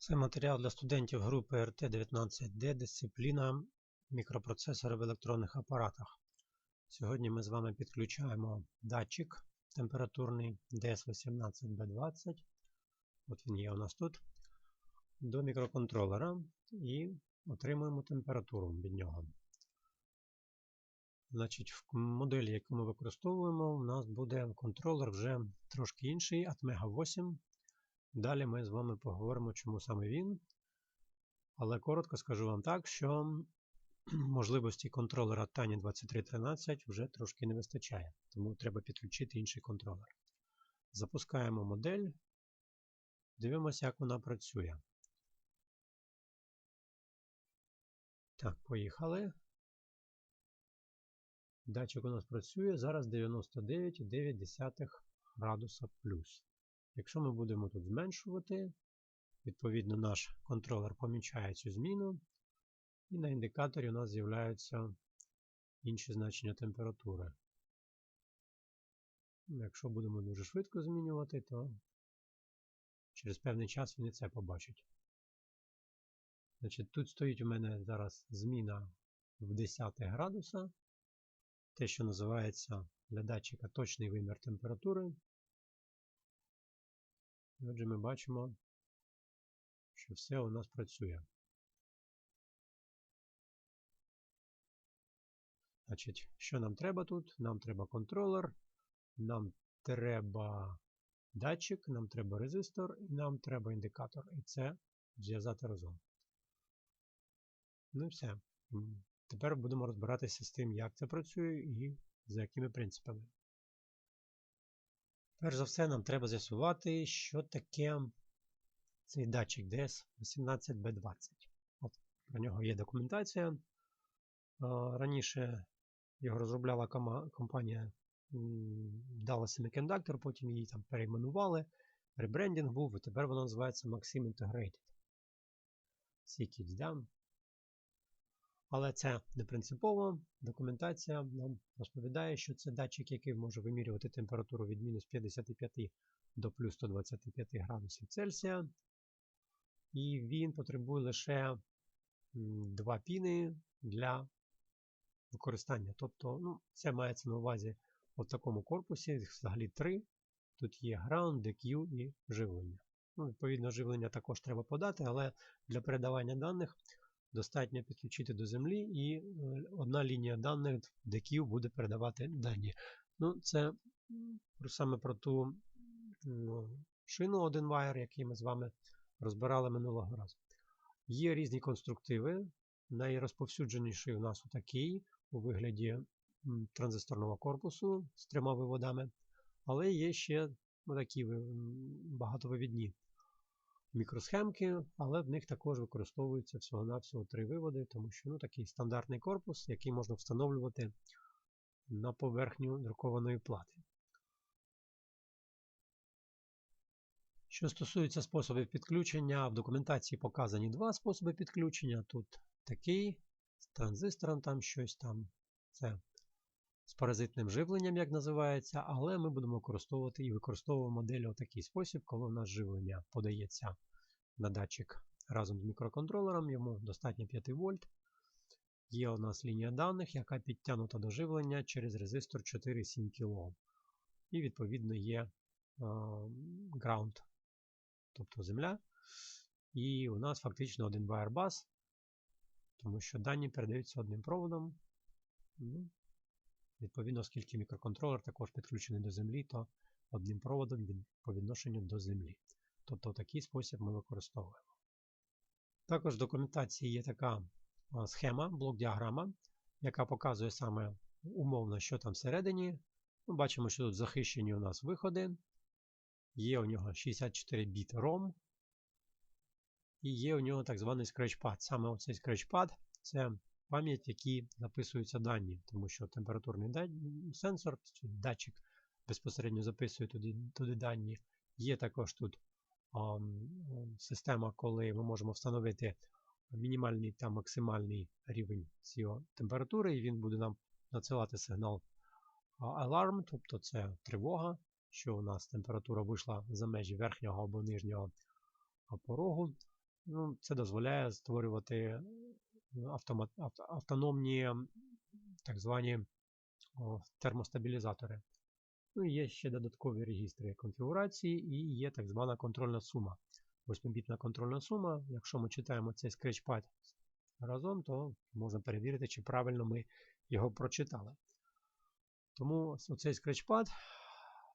Це матеріал для студентів групи РТ-19Д, дисципліна мікропроцесори в електронних апаратах. Сьогодні ми з вами підключаємо датчик температурний DS18B20. От він є у нас тут. До мікроконтролера і отримуємо температуру від нього. Значить, В моделі, яку ми використовуємо, у нас буде контролер вже трошки інший, Atmega 8. Далі ми з вами поговоримо, чому саме він. Але коротко скажу вам так, що можливості контролера Tiny 2313 вже трошки не вистачає, тому треба підключити інший контролер. Запускаємо модель, дивимося, як вона працює. Так, поїхали. Датчик у нас працює зараз 99,9 градуса плюс. Якщо ми будемо тут зменшувати, відповідно наш контролер помічає цю зміну, і на індикаторі у нас з'являються інші значення температури. Якщо будемо дуже швидко змінювати, то через певний час він і це побачить. Значить, Тут стоїть у мене зараз зміна в 10 градуса, те, що називається для датчика точний вимір температури. І отже, ми бачимо, що все у нас працює. Значить, що нам треба тут? Нам треба контролер, нам треба датчик, нам треба резистор і нам треба індикатор. І це зв'язати разом. Ну і все. Тепер будемо розбиратися з тим, як це працює і за якими принципами. Перш за все, нам треба з'ясувати, що таке цей датчик DS18B20. От, Про нього є документація. Раніше його розробляла компанія Dallas Semiconductor, потім її там перейменували. Ребрендінг був, і тепер воно називається Maxim Integrated. CKIDS, да? Але це не принципово. Документація нам розповідає, що це датчик, який може вимірювати температуру від мінус 55 до плюс 125 градусів Цельсія. І він потребує лише два піни для використання. Тобто, ну, це мається на увазі в такому корпусі, взагалі три. Тут є ground, DQ і живлення. Ну, Відповідно, живлення також треба подати, але для передавання даних достатньо підключити до землі, і е, одна лінія даних DQ буде передавати дані. Ну, Це саме про ту ну, шину один wire, який ми з вами розбирали минулого разу. Є різні конструктиви. Найрозповсюдженіший у нас отакий у вигляді транзисторного корпусу з трьома виводами. Але є ще такі багатовивідні мікросхемки, але в них також використовується всього-навсього три виводи, тому що ну, такий стандартний корпус, який можна встановлювати на поверхню друкованої плати. Що стосується способів підключення, в документації показані два способи підключення. Тут такий, з транзистором там щось там. Це з паразитним живленням, як називається, але ми будемо використовувати і використовуємо модель у такий спосіб, коли в нас живлення подається на датчик разом з мікроконтролером, йому достатньо 5 вольт. Є у нас лінія даних, яка підтягнута до живлення через резистор 4,7 кОм. І, відповідно, є ground, тобто земля. І у нас фактично один Wirebus, тому що дані передаються одним проводом. Ну, Відповідно, оскільки мікроконтролер також підключений до землі, то одним проводом по відношенню до землі. Тобто такий спосіб ми використовуємо. Також в документації є така схема, блок-діаграма, яка показує саме умовно, що там всередині. Ми бачимо, що тут захищені у нас виходи. Є у нього 64 біт ROM. І є у нього так званий скретчпад. Саме оцей скретчпад це пам'ять, в якій записуються дані, тому що температурний сенсор, датчик безпосередньо записує туди, туди дані. Є також тут а, система, коли ми можемо встановити мінімальний та максимальний рівень цієї температури, і він буде нам надсилати сигнал alarm, тобто це тривога, що у нас температура вийшла за межі верхнього або нижнього порогу. Ну, це дозволяє створювати автомат, авто, автономні так звані термостабілізатори. Ну і є ще додаткові регістри конфігурації і є так звана контрольна сума. 8-бітна контрольна сума. Якщо ми читаємо цей скретчпад разом, то можна перевірити, чи правильно ми його прочитали. Тому оцей скретчпад,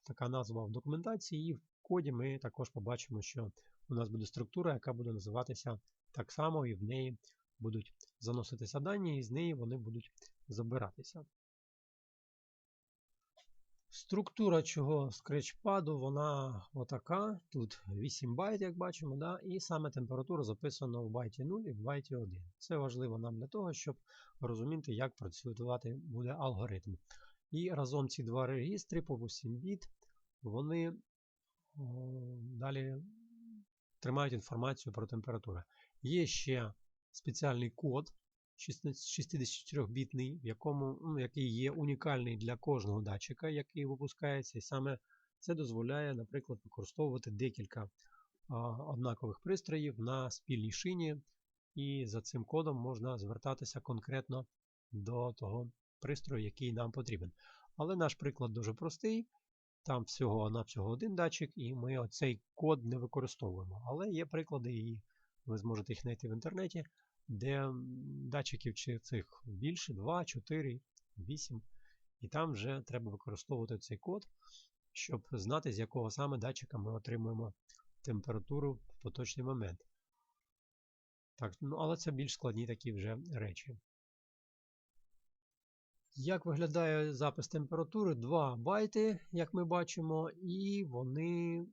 така назва в документації, і в коді ми також побачимо, що у нас буде структура, яка буде називатися так само, і в неї будуть заноситися дані, і з неї вони будуть забиратися. Структура цього скретчпаду, вона отака. Тут 8 байт, як бачимо, да? і саме температура записана в байті 0 і в байті 1. Це важливо нам для того, щоб розуміти, як працювати буде алгоритм. І разом ці два регістри по 8 біт, вони о, далі тримають інформацію про температуру. Є ще спеціальний код 64-бітний, в якому, ну, який є унікальний для кожного датчика, який випускається. І саме це дозволяє, наприклад, використовувати декілька а, однакових пристроїв на спільній шині. І за цим кодом можна звертатися конкретно до того пристрою, який нам потрібен. Але наш приклад дуже простий. Там всього на всього один датчик, і ми оцей код не використовуємо. Але є приклади, і ви зможете їх знайти в інтернеті, де датчиків чи цих більше 2, 4, 8. І там вже треба використовувати цей код, щоб знати, з якого саме датчика ми отримуємо температуру в поточний момент. Так, ну, Але це більш складні такі вже речі. Як виглядає запис температури? 2 байти, як ми бачимо, і вони,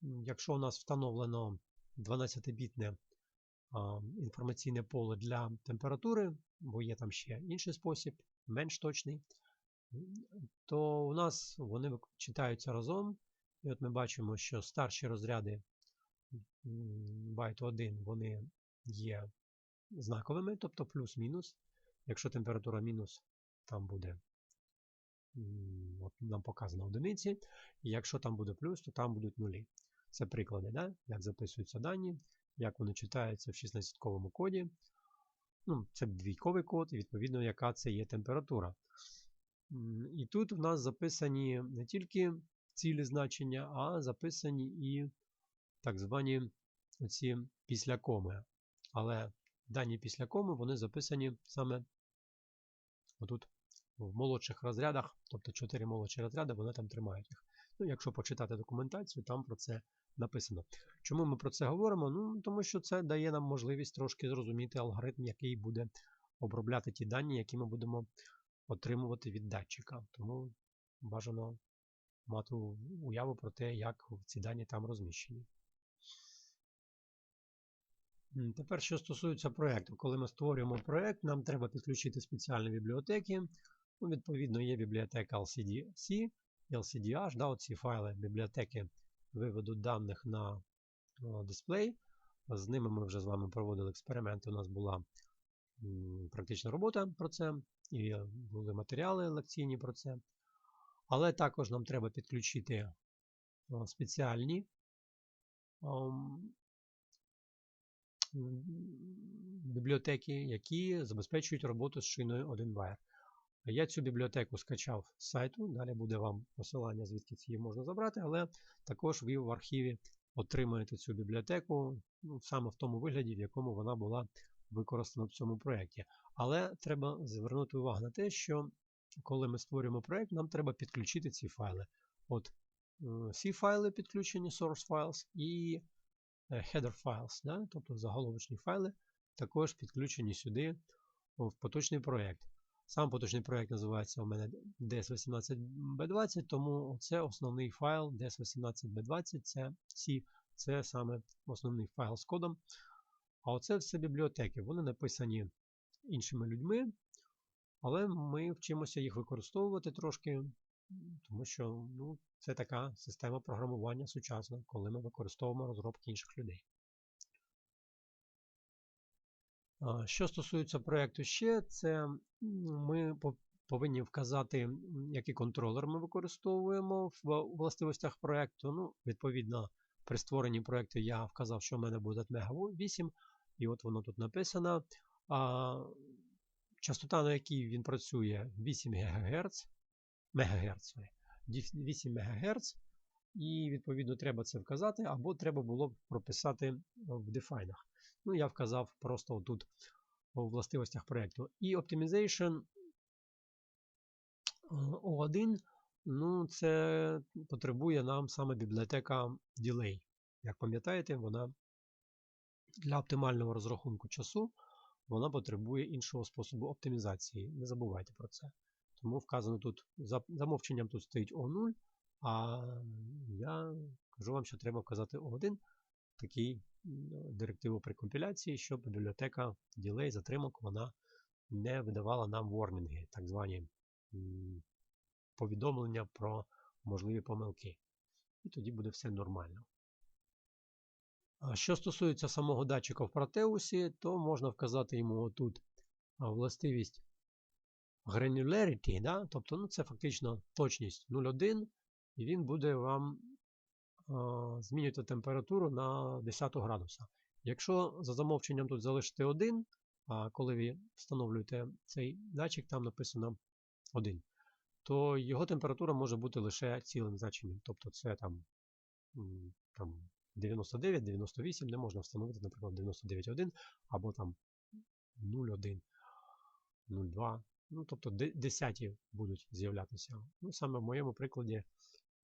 якщо у нас встановлено 12-бітне інформаційне поле для температури, бо є там ще інший спосіб, менш точний, то у нас вони читаються разом. І от ми бачимо, що старші розряди байту 1 вони є знаковими, тобто плюс-мінус. Якщо температура мінус, там буде от нам показано одиниці. І якщо там буде плюс, то там будуть нулі. Це приклади, да? як записуються дані, як вони читаються в 16-ковому коді. Ну, Це двійковий код, і відповідно, яка це є температура. І тут в нас записані не тільки цілі значення, а записані і так звані оці після коми. Але дані після коми вони записані саме отут в молодших розрядах, тобто 4 молодші розряди, вони там тримають їх. Ну, Якщо почитати документацію, там про це написано. Чому ми про це говоримо? Ну, Тому що це дає нам можливість трошки зрозуміти алгоритм, який буде обробляти ті дані, які ми будемо отримувати від датчика. Тому бажано мати уяву про те, як ці дані там розміщені. Тепер, що стосується проєкту. Коли ми створюємо проєкт, нам треба підключити спеціальні бібліотеки. Ну, Відповідно, є бібліотека LCD-C, LCDH, да, оці файли бібліотеки виведу даних на дисплей. З ними ми вже з вами проводили експерименти. У нас була практична робота про це, і були матеріали лекційні про це. Але також нам треба підключити спеціальні бібліотеки, які забезпечують роботу з шиною 1Wire. Я цю бібліотеку скачав з сайту, далі буде вам посилання, звідки її можна забрати, але також ви в архіві отримаєте цю бібліотеку ну, саме в тому вигляді, в якому вона була використана в цьому проєкті. Але треба звернути увагу на те, що коли ми створюємо проєкт, нам треба підключити ці файли. От е, файли підключені, source files, і е, header files, да? тобто заголовочні файли, також підключені сюди в поточний проєкт. Сам поточний проєкт називається у мене DS18B20, тому це основний файл DS18B20, це C, це саме основний файл з кодом. А оце все бібліотеки. Вони написані іншими людьми, але ми вчимося їх використовувати трошки, тому що ну, це така система програмування сучасна, коли ми використовуємо розробки інших людей. Що стосується проєкту ще, це ми повинні вказати, який контролер ми використовуємо в властивостях проєкту. Ну, Відповідно, при створенні проєкту я вказав, що в мене буде Мега 8, і от воно тут написано. А, Частота, на якій він працює, 8 ГГц, МГц, 8 МГц, і відповідно треба це вказати, або треба було б прописати в дефайнах. Ну, я вказав просто тут у властивостях проєкту. І Optimization O1, ну, це потребує нам саме бібліотека Delay. Як пам'ятаєте, вона для оптимального розрахунку часу вона потребує іншого способу оптимізації. Не забувайте про це. Тому вказано тут, за замовченням тут стоїть O0, а я кажу вам, що треба вказати O1, такий директиву при компіляції, щоб бібліотека Delay затримок вона не видавала нам ворнінги, так звані повідомлення про можливі помилки. І тоді буде все нормально. Що стосується самого датчика в Proteus, то можна вказати йому отут властивість granularity, да? тобто ну, це фактично точність 0,1, і він буде вам а, змінювати температуру на 10 градуса. Якщо за замовченням тут залишити 1, а коли ви встановлюєте цей датчик, там написано 1, то його температура може бути лише цілим значенням. Тобто це там, там 99, 98, не можна встановити, наприклад, 99,1 або там 0,1, 0,2. Ну, тобто десяті будуть з'являтися. Ну, Саме в моєму прикладі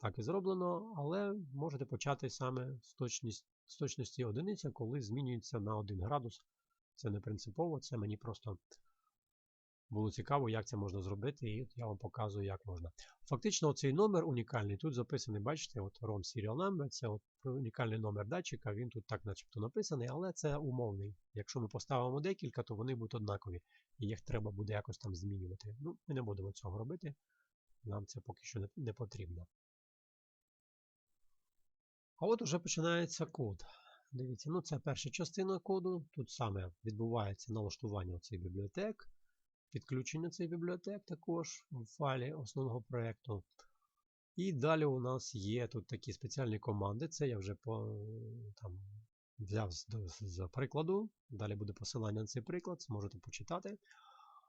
так і зроблено, але можете почати саме з, точність, з точності одиниця, коли змінюється на 1 градус. Це не принципово, це мені просто було цікаво, як це можна зробити, і я вам показую, як можна. Фактично, цей номер унікальний. Тут записаний, бачите, от ROM Serial Number, це от унікальний номер датчика, він тут так начебто написаний, але це умовний. Якщо ми поставимо декілька, то вони будуть однакові. І їх треба буде якось там змінювати. Ну, Ми не будемо цього робити. Нам це поки що не потрібно. А от уже починається код. Дивіться, ну це перша частина коду. Тут саме відбувається налаштування цих бібліотек підключення цих бібліотек також в файлі основного проєкту. І далі у нас є тут такі спеціальні команди. Це я вже по, там, взяв з, з прикладу. Далі буде посилання на цей приклад, зможете почитати.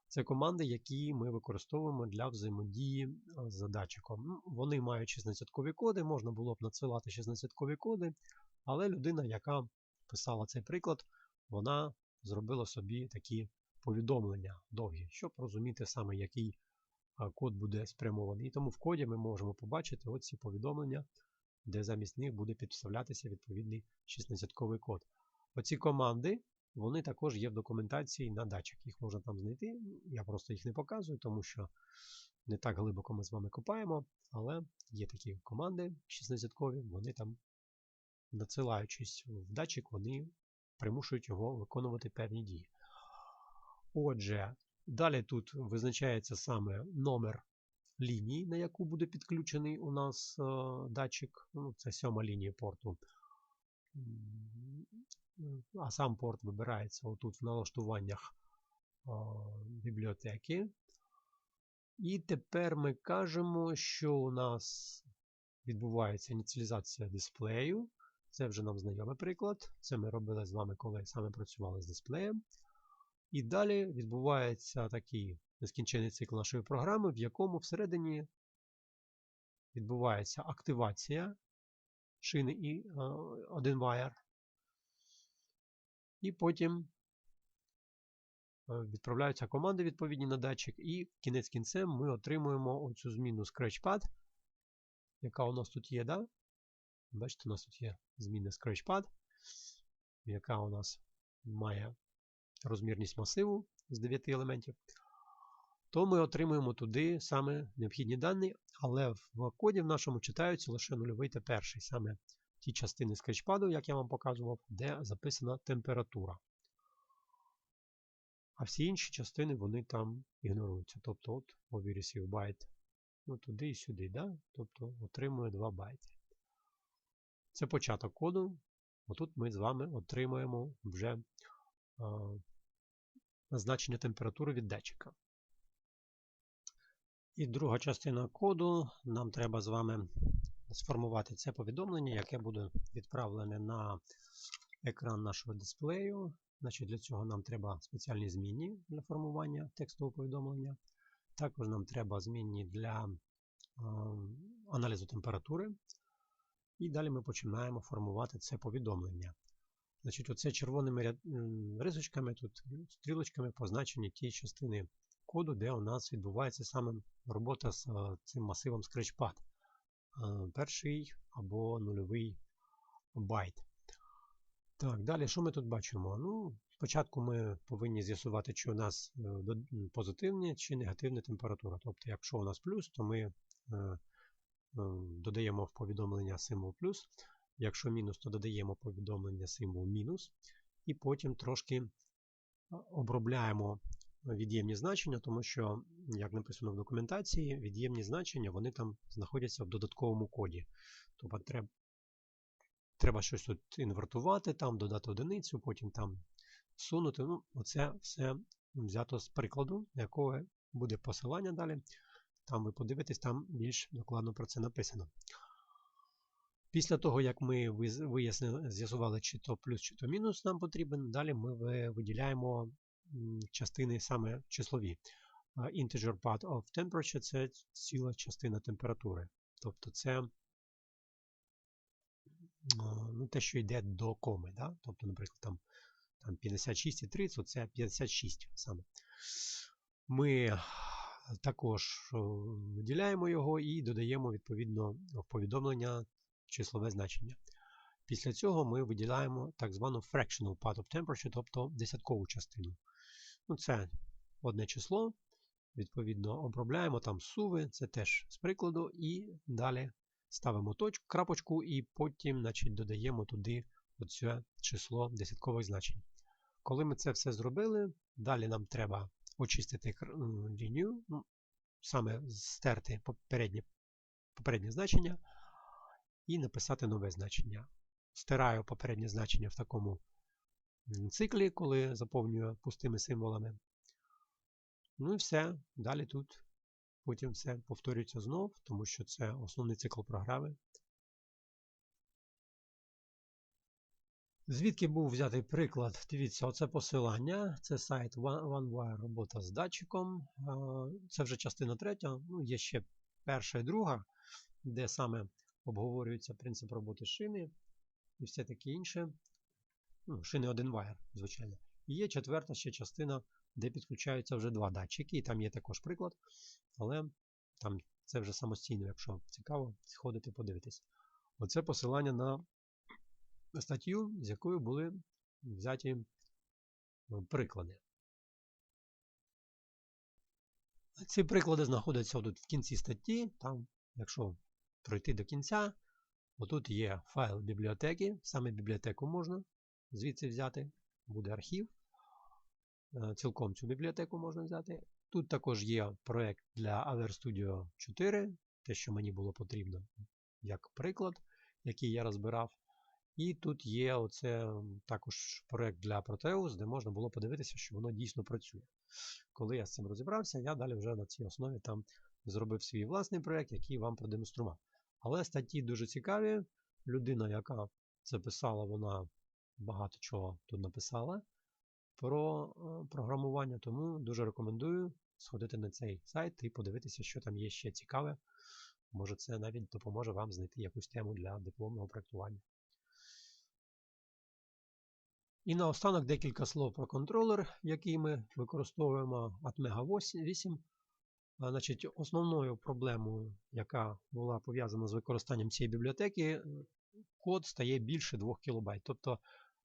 Це команди, які ми використовуємо для взаємодії з датчиком. Ну, вони мають 16-кові коди, можна було б надсилати 16-кові коди, але людина, яка писала цей приклад, вона зробила собі такі повідомлення довгі, щоб розуміти саме, який код буде спрямований. І тому в коді ми можемо побачити оці повідомлення, де замість них буде підставлятися відповідний 16-ковий код. Оці команди вони також є в документації на датчик. Їх можна там знайти. Я просто їх не показую, тому що не так глибоко ми з вами копаємо. Але є такі команди 16-кові, вони там, надсилаючись в датчик, вони примушують його виконувати певні дії. Отже, далі тут визначається саме номер лінії, на яку буде підключений у нас е, датчик. Ну, Це сьома лінія порту. А сам порт вибирається отут в налаштуваннях бібліотеки. І тепер ми кажемо, що у нас відбувається ініціалізація дисплею. Це вже нам знайомий приклад. Це ми робили з вами, коли саме працювали з дисплеєм. І далі відбувається такий нескінчений цикл нашої програми, в якому всередині відбувається активація шини і один wire. І потім е, відправляються команди відповідні на датчик, і кінець кінцем ми отримуємо оцю зміну ScratchPad, яка у нас тут є. да? Бачите, у нас тут є зміна ScratchPad, яка у нас має розмірність масиву з 9 елементів, то ми отримуємо туди саме необхідні дані, але в коді в нашому читаються лише нульовий та перший, саме ті частини скетчпаду, як я вам показував, де записана температура. А всі інші частини вони там ігноруються. Тобто от receive byte ну, туди і сюди. да? Тобто отримує 2 байти. Це початок коду. Отут ми з вами отримуємо вже значення температури від датчика. І друга частина коду нам треба з вами сформувати це повідомлення, яке буде відправлене на екран нашого дисплею. Значить, Для цього нам треба спеціальні змінні для формування текстового повідомлення. Також нам треба змінні для е, аналізу температури. І далі ми починаємо формувати це повідомлення. Значить, Оце червоними рисочками, тут стрілочками позначені ті частини коду, де у нас відбувається саме робота з цим масивом Scratchpad. Е, перший або нульовий байт. Так, далі, що ми тут бачимо? Ну, Спочатку ми повинні з'ясувати, чи у нас е, позитивна чи негативна температура. Тобто, якщо у нас плюс, то ми додаємо в повідомлення символ плюс. Якщо мінус, то додаємо повідомлення символ мінус. І потім трошки обробляємо від'ємні значення, тому що, як написано в документації, від'ємні значення вони там знаходяться в додатковому коді. Тобто треба треба щось тут інвертувати, там додати одиницю, потім там сунути. Ну, Оце все взято з прикладу, якого буде посилання далі. Там ви подивитесь, там більш докладно про це написано. Після того, як ми вияснили, з'ясували, чи то плюс, чи то мінус нам потрібен, далі ми виділяємо частини саме числові. Integer part of temperature це ціла частина температури. Тобто це ну, те, що йде до коми. Да? Тобто, наприклад, там там 56,30, це 56 саме. Ми також виділяємо його і додаємо відповідно в повідомлення числове значення. Після цього ми виділяємо так звану fractional part of temperature, тобто десяткову частину. Ну, Це одне число. Відповідно, обробляємо там суви, це теж з прикладу, і далі ставимо точку, крапочку, і потім значить, додаємо туди оце число десяткових значень. Коли ми це все зробили, далі нам треба очистити лінію, ну, саме стерти попереднє, попереднє значення і написати нове значення. Стираю попереднє значення в такому циклі, коли заповнюю пустими символами. Ну і все. Далі тут потім все повторюється знов, тому що це основний цикл програми. Звідки був взятий приклад? Дивіться, оце посилання. Це сайт OneWire робота з датчиком. Це вже частина третя. Ну, Є ще перша і друга, де саме обговорюється принцип роботи шини і все таке інше. Ну, Шини один вайер, звичайно. І є четверта ще частина, де підключаються вже два датчики, і там є також приклад. Але там це вже самостійно, якщо цікаво, сходити подивитись. Оце посилання на статтю, з якою були взяті приклади. Ці приклади знаходяться тут в кінці статті. Там, якщо пройти до кінця. Отут є файл бібліотеки, саме бібліотеку можна звідси взяти, буде архів. Е, цілком цю бібліотеку можна взяти. Тут також є проєкт для AVR Studio 4, те, що мені було потрібно як приклад, який я розбирав. І тут є оце також проєкт для Proteus, де можна було подивитися, що воно дійсно працює. Коли я з цим розібрався, я далі вже на цій основі там зробив свій власний проєкт, який вам продемонстрував. Але статті дуже цікаві. Людина, яка це писала, вона багато чого тут написала про е, програмування, тому дуже рекомендую сходити на цей сайт і подивитися, що там є ще цікаве. Може, це навіть допоможе вам знайти якусь тему для дипломного проєктування. І наостанок декілька слов про контролер, який ми використовуємо Atmega 8. Значить, Основною проблемою, яка була пов'язана з використанням цієї бібліотеки, код стає більше 2 кБ. Тобто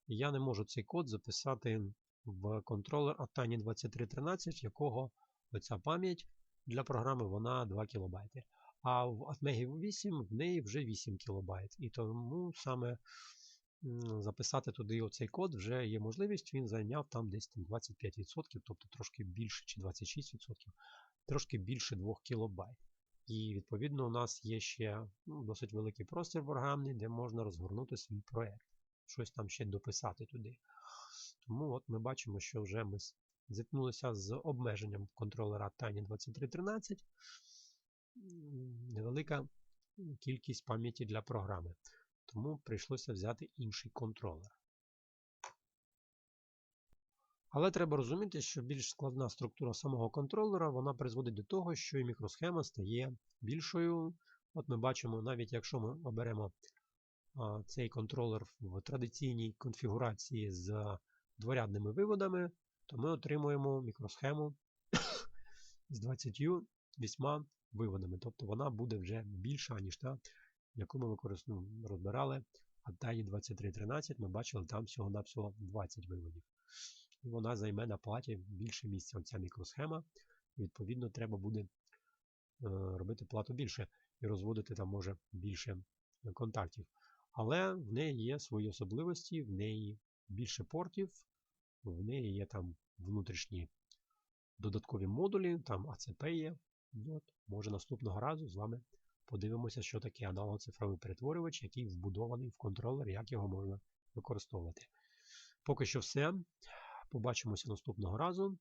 я не можу цей код записати в контролер Atani 2313, якого ця пам'ять для програми вона 2 кБ. А в Atmega 8 в неї вже 8 кБ. І тому саме записати туди оцей код вже є можливість, він зайняв там десь там 25%, тобто трошки більше чи 26% трошки більше 2 кБ. І, відповідно, у нас є ще ну, досить великий простір програмний, де можна розгорнути свій проєкт. Щось там ще дописати туди. Тому от ми бачимо, що вже ми зіткнулися з обмеженням контролера Tiny 2313. Невелика кількість пам'яті для програми. Тому прийшлося взяти інший контролер. Але треба розуміти, що більш складна структура самого контролера вона призводить до того, що і мікросхема стає більшою. От ми бачимо, навіть якщо ми оберемо цей контролер в традиційній конфігурації з дворядними виводами, то ми отримуємо мікросхему з 28 виводами. Тобто вона буде вже більша, ніж та, яку ми використовували, розбирали. А Тайні 2313 ми бачили там всього-навсього 20 виводів. І вона займе на платі більше місця. Оця мікросхема. Відповідно, треба буде е, робити плату більше і розводити там може більше контактів. Але в неї є свої особливості, в неї більше портів, в неї є там внутрішні додаткові модулі, там АЦП є. От, Може наступного разу з вами подивимося, що таке аналогоцифровий перетворювач, який вбудований в контролер, як його можна використовувати. Поки що все. Побачимося наступного разу.